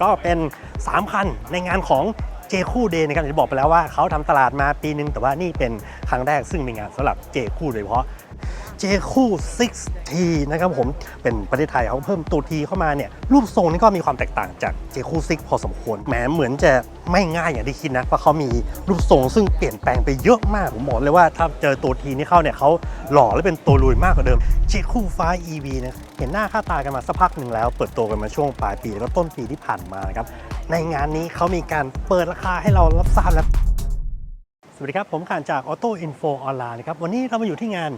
ก็เป็น 3 คันในงานของเจคู่เดย์นะครับจะบอกไปแล้วว่าเขาทำตลาดมาปีนึง แต่ว่านี่เป็นครั้งแรกซึ่งเป็นงานสำหรับเจคู่โดยเฉพาะ เจคู่ 6T นะครับผมเป็นประเทศไทยเขาเพิ่มตัว T เข้ามาเนี่ยรูปทรงนี่ก็มีความแตกต่างจากเจคู่ 6 พอสมควรแหมเหมือนจะไม่ง่ายอย่างที่คิดนะเพราะเขามีรูปทรงซึ่งเปลี่ยนแปลงไปเยอะมากผมบอกเลยว่าถ้าเจอตัว T นี่เข้าเนี่ยเขาหล่อและเป็นตัวลุยมากกว่าเดิมเจคู่ฟ้า EV นะเห็นหน้าค่าตากันมาสักพักหนึ่งแล้ว เปิดตัวกันมาช่วงปลายปีแล้วก็ต้นปีที่ผ่านมานะครับในงานนี้เขามีการเปิดราคาให้เรารับทราบแล้วสวัสดีครับ ผมขานจาก Auto Info ออนไลน์นะครับ วันนี้เรามาอยู่ที่งาน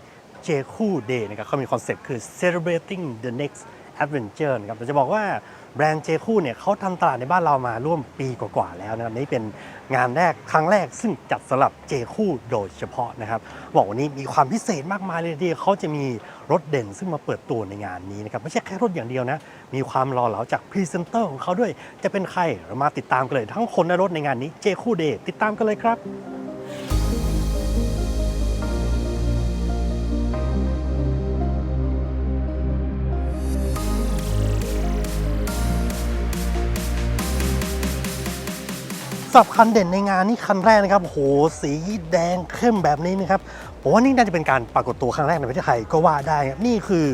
j คู่ Day นะครับเขามีคอนเซปต์คือ celebrating the next adventure นะครับจะบอกว่าแบรนด์ j คู่เนี่ยเขาทำตลาดในบ้านเรามาร่วมปีกว่าๆแล้วนะครับนี่เป็นงานแรกครั้งแรกซึ่งจัดสำหรับ j คู่โดยเฉพาะนะครับบอกวันนี้มีความพิเศษมากมายเลยทีเดียวเขาจะมีรถเด่นซึ่งมาเปิดตัวในงานนี้นะครับไม่ใช่แค่รถอย่างเดียวนะ มีความรอเหลาจากพรีเซนเตอร์ของเขาด้วย จะเป็นใครเรามาติดตามกันเลย ทั้งคนและรถในงานนี้ j คู่ Day ติดตามกันเลยครับ สำหรับคันเด่นในงานนี่คันแรกนะครับโหสีแดงเข้มแบบนี้นะครับผมว่านี่น่าจะเป็นการปรากฏตัวครั้งแรกในประเทศไทยก็ว่าได้ครับนี่คือ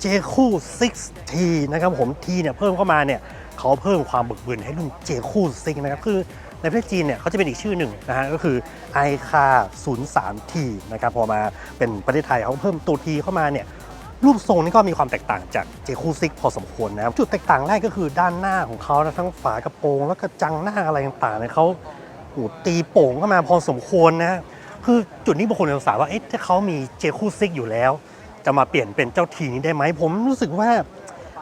เจคู่ 6T นะครับผม T เนี่ยเพิ่มเข้ามาเนี่ยเขาเพิ่มความบึกบึนให้รุ่นเจคู่6นะครับคือในประเทศจีนเนี่ยเขาจะเป็นอีกชื่อหนึ่งนะฮะก็คือ i c a 03T นะครับพอมาเป็นประเทศไทยเขาเพิ่มตัว T เข้ามาเนี่ย รูปทรงนี่ก็มีความแตกต่างจากเจคูซิกพอสมควรนะครับจุดแตกต่างแรกก็คือด้านหน้าของเขานะทั้งฝากระโปรงแล้วก็จังหน้าอะไรต่างๆเนี่ยเขาโอ้ตีโป่งเข้ามาพอสมควรนะฮะคือจุดนี้บางคนสงสัยว่าเอ๊ะถ้าเขามีเจคูซิกอยู่แล้ว จะมาเปลี่ยนเป็นเจ้าทีนี้ได้ไหมผมรู้สึกว่า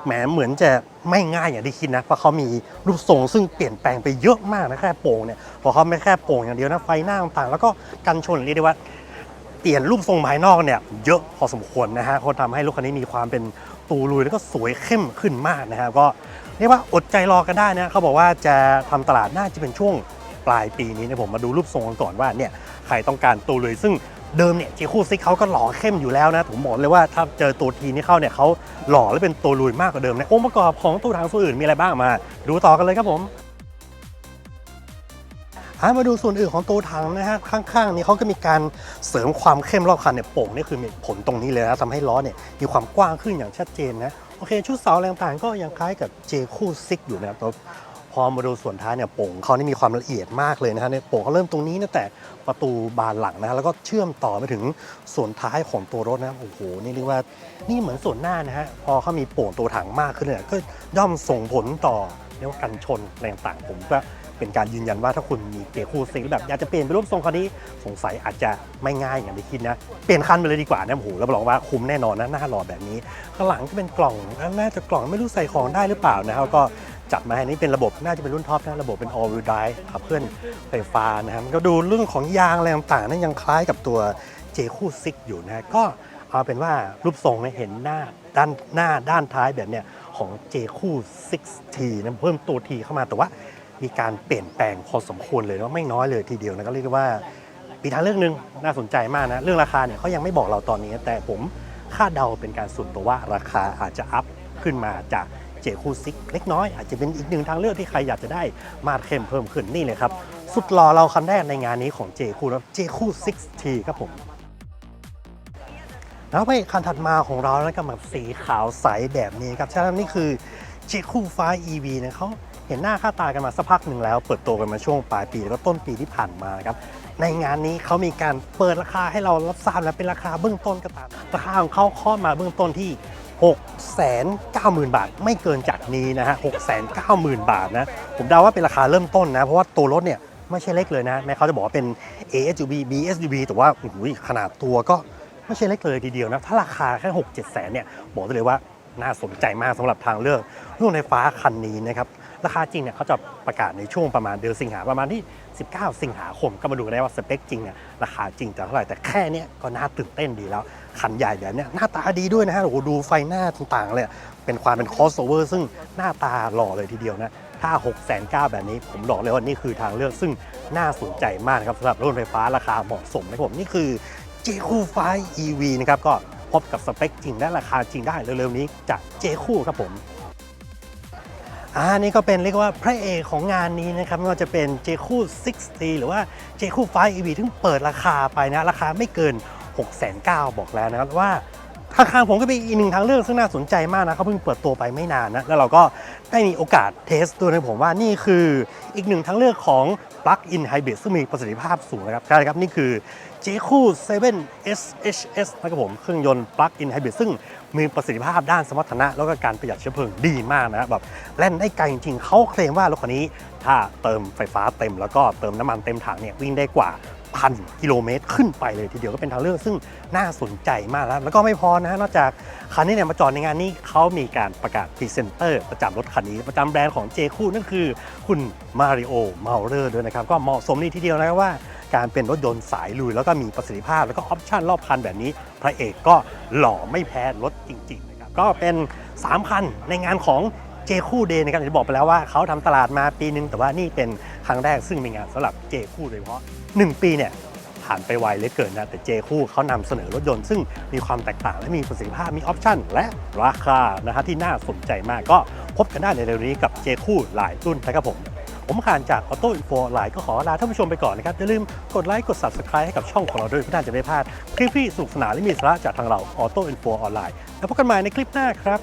แหมเหมือนจะไม่ง่ายอย่างที่คิดนะเพราะเขามีรูปทรงซึ่งเปลี่ยนแปลงไปเยอะมากนะแค่โป่งเนี่ยพอเขาไม่แค่โป่งอย่างเดียวนะไฟหน้าต่างๆ แล้วก็กันชนเรียกได้ว่า เปลี่ยนรูปทรงภายนอกเนี่ยเยอะพอสมควรนะฮะเขาทำให้รถคันนี้มีความเป็นตูลุยแล้วก็สวยเข้มขึ้นมากนะฮะก็เรียกว่าอดใจรอกันได้นะเขาบอกว่าจะทำตลาดน่าจะเป็นช่วงปลายปีนี้นะผมมาดูรูปทรงกันก่อนว่าเนี่ยใครต้องการตูลุยซึ่งเดิมเนี่ยจีคูซิกเขาก็หล่อเข้มอยู่แล้วนะผมบอกเลยว่าถ้าเจอตัวทีนี้เข้าเนี่ยเขาหล่อและเป็นตัวลุยมากกว่าเดิมนะองค์ประกอบของตู้ถังส่วนอื่นมีอะไรบ้างมา ดูต่อกันเลยครับผม มาดูส่วนอื่นของตัวถังนะฮะข้างๆนี้เขาก็มีการเสริมความเข้มรอบคันเนี่ยโป่งนี่คือมีผลตรงนี้เลยนะทำให้ล้อเนี่ยมีความกว้างขึ้นอย่างชัดเจนนะโอเคชุดเสาอะไรต่างๆก็ยังคล้ายกับเจคู่ซิกอยู่นะครับพอมาดูส่วนท้ายเนี่ยโป่งเขานี่มีความละเอียดมากเลยนะฮะเนี่ยโป่งเขาเริ่มตรงนี้ตั้งแต่ประตูบานหลังนะฮะแล้วก็เชื่อมต่อไปถึงส่วนท้ายของตัวรถนะโอ้โหนี่เรียกว่านี่เหมือนส่วนหน้านะฮะพอเขามีโป่งตัวถังมากขึ้นเนี่ยก็ย่อมส่งผลต่อเรียกว่ากันชนอะไรต่างๆผมก็ เป็นการยืนยันว่าถ้าคุณมีเกียร์คู่ซิงแบบอยากจะเปลี่ยนเป็นรูปทรงคันนี้สงสัยอาจจะไม่ง่ายอย่างที่คิดนะ เปลี่ยนคันไปเลยดีกว่านะโอ้โหรับรองว่าคุ้มแน่นอนนะหน้าหล่อแบบนี้ข้างหลังก็เป็นกล่องน่าจะกล่องไม่รู้ใส่ของได้หรือเปล่านะครับก็จัดมาให้นี่เป็นระบบน่าจะเป็นรุ่นท็อปนะระบบเป็น all wheel drive ขับเคลื่อนไฟฟ้านะครับก็ดูเรื่องของยางอะไรต่างๆนั่นยังคล้ายกับตัวเจคู่ซิกอยู่นะก็เอาเป็นว่ารูปทรงเนี่ยเห็นหน้าด้านหน้าด้านท้ายแบบเนี้ยของเจคู่ 6T นะเพิ่มตัว T เข้ามาแต่ว่า มีการเปลี่ยนแปลงพอสมควรเลยนะไม่น้อยเลยทีเดียวนะก็เรียกว่ามีทางเรื่องหนึ่งน่าสนใจมากนะ เรื่องราคาเนี่ยเขายังไม่บอกเราตอนนี้ แต่ผมคาดเดาเป็นการส่วนตัวว่าราคาอาจจะอัพขึ้นมาจากเจคูซิกเล็กน้อย อาจจะเป็นอีกหนึ่งทางเลือกที่ใครอยากจะได้มาเข้มเพิ่มขึ้นนี่เลยครับ สุดหล่อเราคันแรกในงานนี้ของเจคูแล้วเจคู 6T ครับผมแล้วไปคันถัดมาของเราแล้วก็แบบสีขาวใสแบบนี้ครับใช่แล้วนี่คือเจคูฟ้า EV นะเขา ห็นหน้าค่าตากันมาสักพักหนึ่งแล้ว เปิดตัวกันมาช่วงปลายปีแล้วก็ต้นปีที่ผ่านมาครับในงานนี้เขามีการเปิดราคาให้เรารับทราบแล้วเป็นราคาเบื้องต้นก็ตามราคาของเขาเคาะมาเบื้องต้นที่ 690,000 บาท ไม่เกินจากนี้นะฮะ690,000 บาทนะผมเดาว่าเป็นราคาเริ่มต้นนะเพราะว่าตัวรถเนี่ยไม่ใช่เล็กเลยนะแม้เขาจะบอกว่าเป็น ASUV BSUV แต่ว่าโอ้โหขนาดตัวก็ไม่ใช่เล็กเลยทีเดียวนะถ้าราคาแค่6 7แสนเนี่ยบอกได้เลยว่าน่าสนใจมากสำหรับทางเลือกรุ่นไฟฟ้าคันนี้นะครับ ราคาจริงเนี่ยเขาจะประกาศในช่วงประมาณเดือนสิงหาประมาณที่ 19 สิงหาคมก็มาดูกันได้ว่าสเปคจริงเนี่ยราคาจริงจะเท่าไหร่แต่แค่เนี้ยก็น่าตื่นเต้นดีแล้วคันใหญ่แบบเนี้ยหน้าตาดีด้วยนะฮะโอ้โหดูไฟหน้าต่างๆเลยเป็นความเป็นคอสโอเวอร์ซึ่งหน้าตาหล่อเลยทีเดียวนะถ้า6 9 0 0 0แบบนี้ผมบอกเลยว่านี่คือทางเลือกซึ่งน่าสนใจมากครับสำหรับรถไฟฟ้าราคาเหมาะสมนะผมนี่คือเจคู่ไฟ EV นะครับก็พบกับสเปคจริงและราคาจริงได้เร็วๆนี้จากเจคูครับผม อ่านี่ก็เป็นเรียกว่าพระเอกของงานนี้นะครับไม่ว่าจะเป็นเจคู่60 หรือว่าเจคู่5 EV ที่เปิดราคาไปนะ ราคาไม่เกิน 6 9 0 0 0บอกแล้วนะครับว่า ข้างผมก็มีอีกหนึ่งทางเลือกซึ่งน่าสนใจมากนะเขาเพิ่งเปิดตัวไปไม่นานนะแล้วเราก็ได้มีโอกาสเทสตัวในผมว่านี่คืออีกหนึ่งทางเลือกของ Plug-in Hybrid ซึ่งมีประสิทธิภาพสูงนะครับใช่ครับนี่คือ j คู่7 SHS นะครับผมเครื่องยนต์ Plug-in Hybrid ซึ่งมีประสิทธิภาพด้านสมรรถนะ แล้วก็การประหยัดเชื้อเพลิงดีมากนะแบบแล่นได้ไกลจริงๆเขาเคลมว่ารถคันนี้ ถ้าเติมไฟฟ้าเต็มแล้วก็เติมน้ำมันเต็มถังเนี่ยวิ่งได้กว่า พันกิโลเมตรขึ้นไปเลยทีเดียวก็เป็นทางเลือกซึ่งน่าสนใจมากแล้ว แล้วก็ไม่พอนะนอกจากคันนี้เนี่ยมาจอดในงานนี้เขามีการประกาศพรีเซนเตอร์ ประจำรถคันนี้ประจำแบรนด์ของเจคู่นั่นคือคุณมาริโอเมาเลอร์ด้วยนะครับ ก็เหมาะสมนี่ทีเดียวนะครับว่าการเป็นรถยนต์สายลุยแล้วก็มีประสิทธิภาพ แล้วก็ออปชั่นรอบคันแบบนี้ พระเอกก็หล่อไม่แพ้รถจริงๆนะครับก็เป็น 3 คันในงานของเจคู่เดย์นะครับอย่างที่บอกไปแล้วว่าเขาทำตลาดมาปีนึง แต่ว่านี่เป็นครั้งแรกซึ่งมีงานสำหรับเจคู่โดยเฉพาะ 1 ปีเนี่ยผ่านไปไวเหลือเกินนะแต่เจคู่เขานำเสนอรถยนต์ซึ่งมีความแตกต่างและมีประสิทธิภาพมีออปชั่นและราคานะฮะที่น่าสนใจมากก็พบกันได้ในเร็วนี้กับเจคู่หลายรุ่นนะครับผมผมขานจากออโต้อินโฟไลน์ก็ขอลาท่านผู้ชมไปก่อนนะครับ อย่าลืมกดไลค์กด Subscribe ให้กับช่องของเราด้วยเพื่อที่จะไม่พลาด คลิปที่สนุกสนานและมีสาระจากทางเราออโต้อินโฟออนไลน์แล้วพบกันใหม่ในคลิปหน้าครับ